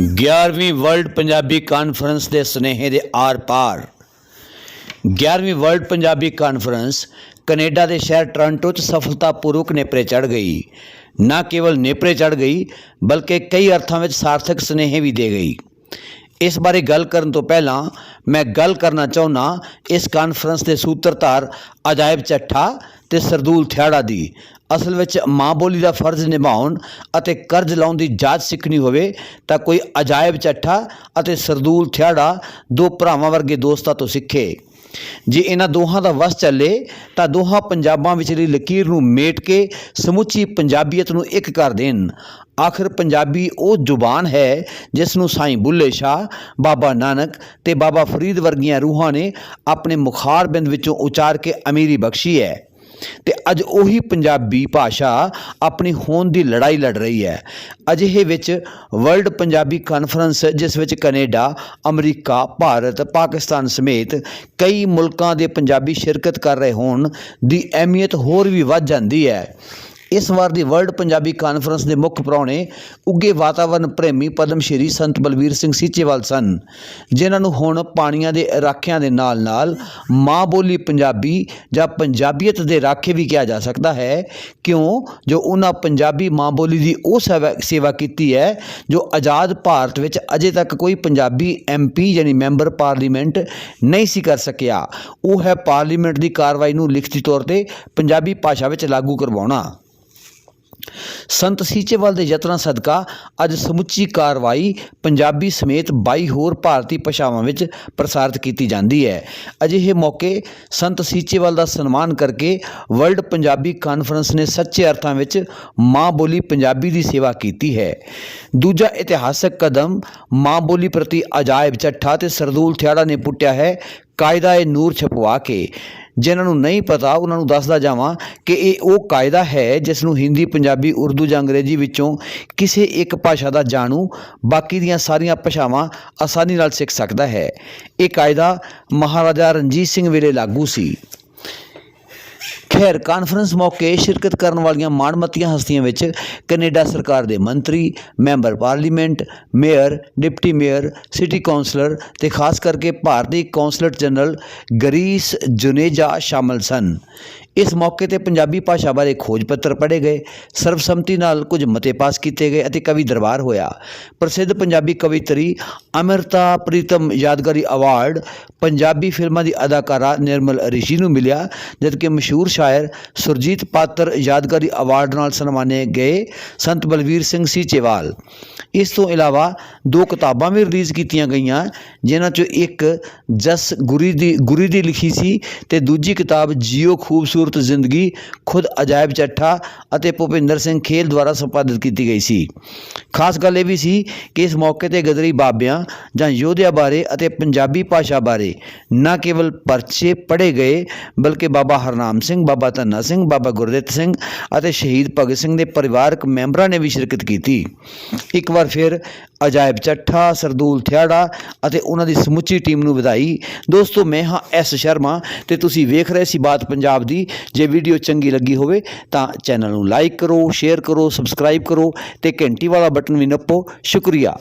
11ਵੀਂ world Punjabi conference ਦੇ ਸੁਨੇਹੇ ਦੇ ਆਰ-ਪਾਰ 11ਵੀਂ ਵਰਲਡ ਪੰਜਾਬੀ ਕਾਨਫਰੰਸ ਕੈਨੇਡਾ ਦੇ ਸ਼ਹਿਰ ਟੋਰਾਂਟੋ 'ਚ ਸਫਲਤਾਪੂਰਵਕ ਨੇਪਰੇ ਚੜ ਗਈ। ਨਾ ਕੇਵਲ ਨੇਪਰੇ ਚੜ ਗਈ, ਬਲਕਿ ਕਈ ਅਰਥਾਂ ਵਿੱਚ ਸਾਰਥਕ ਸੁਨੇਹੇ ਵੀ ਦੇ ਗਈ। ਇਸ ਬਾਰੇ ਗੱਲ ਕਰਨ ਤੋਂ ਪਹਿਲਾਂ ਮੈਂ ਗੱਲ ਕਰਨਾ ਚਾਹੁੰਦਾ ਇਸ ਕਾਨਫਰੰਸ ਦੇ ਸੂਤਰਧਾਰ ਅਜਾਇਬ ਚੱਠਾ ਤੇ ਸਰਦੂਲ ਥਿਆੜਾ ਦੀ। ਅਸਲ ਵਿੱਚ ਮਾਂ ਬੋਲੀ ਦਾ ਫਰਜ਼ ਨਿਭਾਉਣ ਅਤੇ ਕਰਜ਼ ਲਾਉਣ ਦੀ ਜਾਚ ਸਿੱਖਣੀ ਹੋਵੇ ਤਾਂ ਕੋਈ ਅਜਾਇਬ ਚੱਠਾ ਅਤੇ ਸਰਦੂਲ ਥਿਆੜਾ ਦੋ ਭਰਾਵਾਂ ਵਰਗੇ ਦੋਸਤਾਂ ਤੋਂ ਸਿੱਖੇ। ਜੇ ਇਹਨਾਂ ਦੋਹਾਂ ਦਾ ਵਸ ਚੱਲੇ, ਤਾਂ ਦੋਹਾਂ ਪੰਜਾਬਾਂ ਵਿਚਲੀ ਲਕੀਰ ਨੂੰ ਮੇਟ ਕੇ ਸਮੁੱਚੀ ਪੰਜਾਬੀਅਤ ਨੂੰ ਇੱਕ ਕਰ ਦੇਣ। ਆਖਰ ਪੰਜਾਬੀ ਉਹ ਜ਼ੁਬਾਨ ਹੈ ਜਿਸ ਨੂੰ ਸਾਈਂ ਬੁੱਲੇ ਸ਼ਾਹ, ਬਾਬਾ ਨਾਨਕ ਤੇ ਬਾਬਾ ਫਰੀਦ ਵਰਗੀਆਂ ਰੂਹਾਂ ਨੇ ਆਪਣੇ ਮੁਖਾਰ ਬਿੰਦ ਵਿੱਚੋਂ ਉਚਾਰ ਕੇ ਅਮੀਰੀ ਬਖਸ਼ੀ ਹੈ। ਤੇ ਅੱਜ ਉਹੀ ਪੰਜਾਬੀ ਭਾਸ਼ਾ ਆਪਣੀ ਹੋਂਦ ਦੀ ਲੜਾਈ ਲੜ ਰਹੀ ਹੈ। ਅਜਿਹੇ ਵਿੱਚ ਵਰਲਡ ਪੰਜਾਬੀ ਕਾਨਫਰੰਸ ਜਿਸ ਵਿੱਚ ਕੈਨੇਡਾ, ਅਮਰੀਕਾ, ਭਾਰਤ, ਪਾਕਿਸਤਾਨ ਸਮੇਤ ਕਈ ਮੁਲਕਾਂ ਦੇ ਪੰਜਾਬੀ ਸ਼ਿਰਕਤ ਕਰ ਰਹੇ ਹੋਣ, ਦੀ ਅਹਿਮੀਅਤ ਹੋਰ ਵੀ ਵੱਧ ਜਾਂਦੀ ਹੈ। ਇਸ ਵਾਰ ਦੀ ਵਰਲਡ ਪੰਜਾਬੀ ਕਾਨਫਰੰਸ ਦੇ ਮੁੱਖ ਪ੍ਰਾਹੁਣੇ ਉੱਗੇ ਵਾਤਾਵਰਣ ਪ੍ਰੇਮੀ ਪਦਮ ਸ਼੍ਰੀ ਸੰਤ ਬਲਵੀਰ ਸਿੰਘ ਸੀਚੇਵਾਲ ਸਨ, ਜਿਨ੍ਹਾਂ ਨੂੰ ਹੁਣ ਪਾਣੀਆਂ ਦੇ ਰਾਖਿਆਂ ਦੇ ਨਾਲ-ਨਾਲ ਮਾਂ ਬੋਲੀ ਪੰਜਾਬੀ ਜਾਂ ਪੰਜਾਬੀਅਤ ਦੇ ਰਾਖੇ ਵੀ ਕਿਹਾ ਜਾ ਸਕਦਾ ਹੈ। ਕਿਉਂ? ਜੋ ਉਹਨਾਂ ਪੰਜਾਬੀ ਮਾਂ ਬੋਲੀ ਦੀ ਉਹ ਸੇਵਾ ਸੇਵਾ ਕੀਤੀ ਹੈ, ਜੋ ਆਜ਼ਾਦ ਭਾਰਤ ਵਿੱਚ ਅਜੇ ਤੱਕ ਕੋਈ ਪੰਜਾਬੀ ਐਮਪੀ ਯਾਨੀ ਮੈਂਬਰ ਪਾਰਲੀਮੈਂਟ ਨਹੀਂ ਸੀ ਕਰ ਸਕਿਆ। ਉਹ ਹੈ ਪਾਰਲੀਮੈਂਟ ਦੀ ਕਾਰਵਾਈ ਨੂੰ ਲਿਖਤੀ ਤੌਰ ਤੇ ਪੰਜਾਬੀ ਭਾਸ਼ਾ ਵਿੱਚ ਲਾਗੂ ਕਰਵਾਉਣਾ। ਸੰਤ ਸੀਚੇਵਾਲ ਦੇ ਯਤਨਾਂ ਸਦਕਾ ਅੱਜ ਸਮੁੱਚੀ ਕਾਰਵਾਈ ਪੰਜਾਬੀ ਸਮੇਤ 22 ਹੋਰ ਭਾਰਤੀ ਭਾਸ਼ਾਵਾਂ ਵਿੱਚ ਪ੍ਰਸਾਰਿਤ ਕੀਤੀ ਜਾਂਦੀ ਹੈ। ਅਜਿਹੇ ਮੌਕੇ ਸੰਤ ਸੀਚੇਵਾਲ ਦਾ ਸਨਮਾਨ ਕਰਕੇ ਵਰਲਡ ਪੰਜਾਬੀ ਕਾਨਫਰੰਸ ਨੇ ਸੱਚੇ ਅਰਥਾਂ ਵਿੱਚ ਮਾਂ ਬੋਲੀ ਪੰਜਾਬੀ ਦੀ ਸੇਵਾ ਕੀਤੀ ਹੈ। ਦੂਜਾ ਇਤਿਹਾਸਕ ਕਦਮ ਮਾਂ ਬੋਲੀ ਪ੍ਰਤੀ ਅਜਾਇਬ ਚੱਠਾ ਤੇ ਸਰਦੂਲ ਥਿਆੜਾ ਨੇ ਪੁੱਟਿਆ ਹੈ। ਕਾਇਦਾ ਏ ਨੂਰ ਛਪਵਾ ਕੇ, ਜਿਨ੍ਹਾਂ ਨੂੰ ਨਹੀਂ ਪਤਾ, ਉਹਨਾਂ ਨੂੰ ਦੱਸਦਾ ਜਾਵਾਂ ਕਿ ਇਹ ਉਹ ਕਾਇਦਾ ਹੈ ਜਿਸ ਨੂੰ ਹਿੰਦੀ, ਪੰਜਾਬੀ, ਉਰਦੂ ਜਾਂ ਅੰਗਰੇਜ਼ੀ ਵਿੱਚੋਂ ਕਿਸੇ ਇੱਕ ਭਾਸ਼ਾ ਦਾ ਜਾਣੂ ਬਾਕੀ ਦੀਆਂ ਸਾਰੀਆਂ ਭਾਸ਼ਾਵਾਂ ਆਸਾਨੀ ਨਾਲ ਸਿੱਖ ਸਕਦਾ ਹੈ। ਇਹ ਕਾਇਦਾ ਮਹਾਰਾਜਾ ਰਣਜੀਤ ਸਿੰਘ ਵੇਲੇ ਲਾਗੂ ਸੀ। ਖੈਰ ਕਾਨਫਰੰਸ ਮੌਕੇ ਸ਼ਿਰਕਤ ਕਰਨ ਵਾਲੀਆਂ ਮਾਣਮੱਤੀਆਂ ਹਸਤੀਆਂ ਵਿੱਚ ਕੈਨੇਡਾ ਸਰਕਾਰ ਦੇ ਮੰਤਰੀ, member parliament, mayor, deputy mayor, city councillor ਤੇ ਖਾਸ ਕਰਕੇ ਭਾਰਤੀ ਕੌਂਸਲੇਟ ਜਨਰਲ ਗਰੀਸ ਜੁਨੇਜਾ ਸ਼ਾਮਲ ਸਨ। ਇਸ ਮੌਕੇ ਤੇ ਪੰਜਾਬੀ ਭਾਸ਼ਾ ਬਾਰੇ ਖੋਜ ਪੱਤਰ ਪੜ੍ਹੇ ਗਏ, ਸਰਬਸੰਮਤੀ ਨਾਲ ਕੁਝ ਮਤੇ ਪਾਸ ਕੀਤੇ ਗਏ ਅਤੇ ਕਵੀ ਦਰਬਾਰ ਹੋਇਆ। ਪ੍ਰਸਿੱਧ ਪੰਜਾਬੀ ਕਵਿਤਰੀ ਅਮਰਤਾ ਪ੍ਰੀਤਮ ਯਾਦਗਾਰੀ ਅਵਾਰਡ ਪੰਜਾਬੀ ਫਿਲਮਾਂ ਦੀ ਅਦਾਕਾਰਾ ਨਿਰਮਲ ਰਿਸ਼ੀ ਨੂੰ ਮਿਲਿਆ, ਜਦਕਿ ਮਸ਼ਹੂਰ ਸ਼ਾਇਰ ਸੁਰਜੀਤ ਪਾਤਰ ਯਾਦਗਾਰੀ ਅਵਾਰਡ ਨਾਲ ਸਨਮਾਨੇ ਗਏ ਸੰਤ ਬਲਵੀਰ ਸਿੰਘ ਸੀਚੇਵਾਲ। ਇਸ ਤੋਂ ਇਲਾਵਾ ਦੋ ਕਿਤਾਬਾਂ ਵੀ ਰਿਲੀਜ਼ ਕੀਤੀਆਂ ਗਈਆਂ, ਜਿਨ੍ਹਾਂ ਚੋਂ ਇੱਕ ਜਸ ਗੁਰੀ ਦੀ ਗੁਰੀ ਦੀ ਲਿਖੀ ਸੀ ਤੇ ਦੂਜੀ ਕਿਤਾਬ ਜੀਓ ਖੂਬਸੂਰਤ ਜ਼ਿੰਦਗੀ, ਖੁਦ ਅਜਾਇਬ ਚੱਠਾ ਅਤੇ ਭੁਪਿੰਦਰ ਸਿੰਘ ਖੇਲ ਦੁਆਰਾ ਸੰਪਾਦਿਤ ਕੀਤੀ ਗਈ ਸੀ। ਖਾਸ ਗੱਲ ਇਹ ਵੀ ਸੀ ਕਿ ਇਸ ਮੌਕੇ ਤੇ ਗਦਰੀ ਬਾਬਿਆਂ ਜਾਂ ਯੋਧਿਆਂ ਬਾਰੇ ਅਤੇ ਪੰਜਾਬੀ ਭਾਸ਼ਾ ਬਾਰੇ ਨਾ ਕੇਵਲ ਪਰਚੇ ਪੜ੍ਹੇ ਗਏ, ਬਲਕਿ ਬਾਬਾ ਹਰਨਾਮ ਸਿੰਘ ਬਾਬਾ ਧੰਨਾ ਸਿੰਘ, ਬਾਬਾ ਗੁਰਦਿੱਤ ਸਿੰਘ ਅਤੇ ਸ਼ਹੀਦ ਭਗਤ ਸਿੰਘ ਦੇ ਪਰਿਵਾਰਕ ਮੈਂਬਰਾਂ ਨੇ ਵੀ ਸ਼ਿਰਕਤ ਕੀਤੀ। ਇੱਕ ਵਾਰ ਫਿਰ ਅਜਾਇਬ ਚੱਠਾ, ਸਰਦੂਲ ਥਿਆੜਾ ਅਤੇ ਉਹਨਾਂ ਦੀ ਸਮੁੱਚੀ ਟੀਮ ਨੂੰ ਵਧਾਈ। ਦੋਸਤੋ, ਮੈਂ ਹਾਂ ਐਸ ਸ਼ਰਮਾ ਤੇ ਤੁਸੀਂ ਵੇਖ ਰਹੇ ਸੀ ਬਾਤ ਪੰਜਾਬ ਦੀ। ਜੇ ਵੀਡੀਓ ਚੰਗੀ ਲੱਗੀ ਹੋਵੇ ਤਾਂ ਚੈਨਲ ਨੂੰ ਲਾਈਕ ਕਰੋ, ਸ਼ੇਅਰ ਕਰੋ, ਸਬਸਕ੍ਰਾਈਬ ਕਰੋ ਤੇ ਘੰਟੀ ਵਾਲਾ ਬਟਨ ਵੀ ਨੱਪੋ। ਸ਼ੁਕਰੀਆ।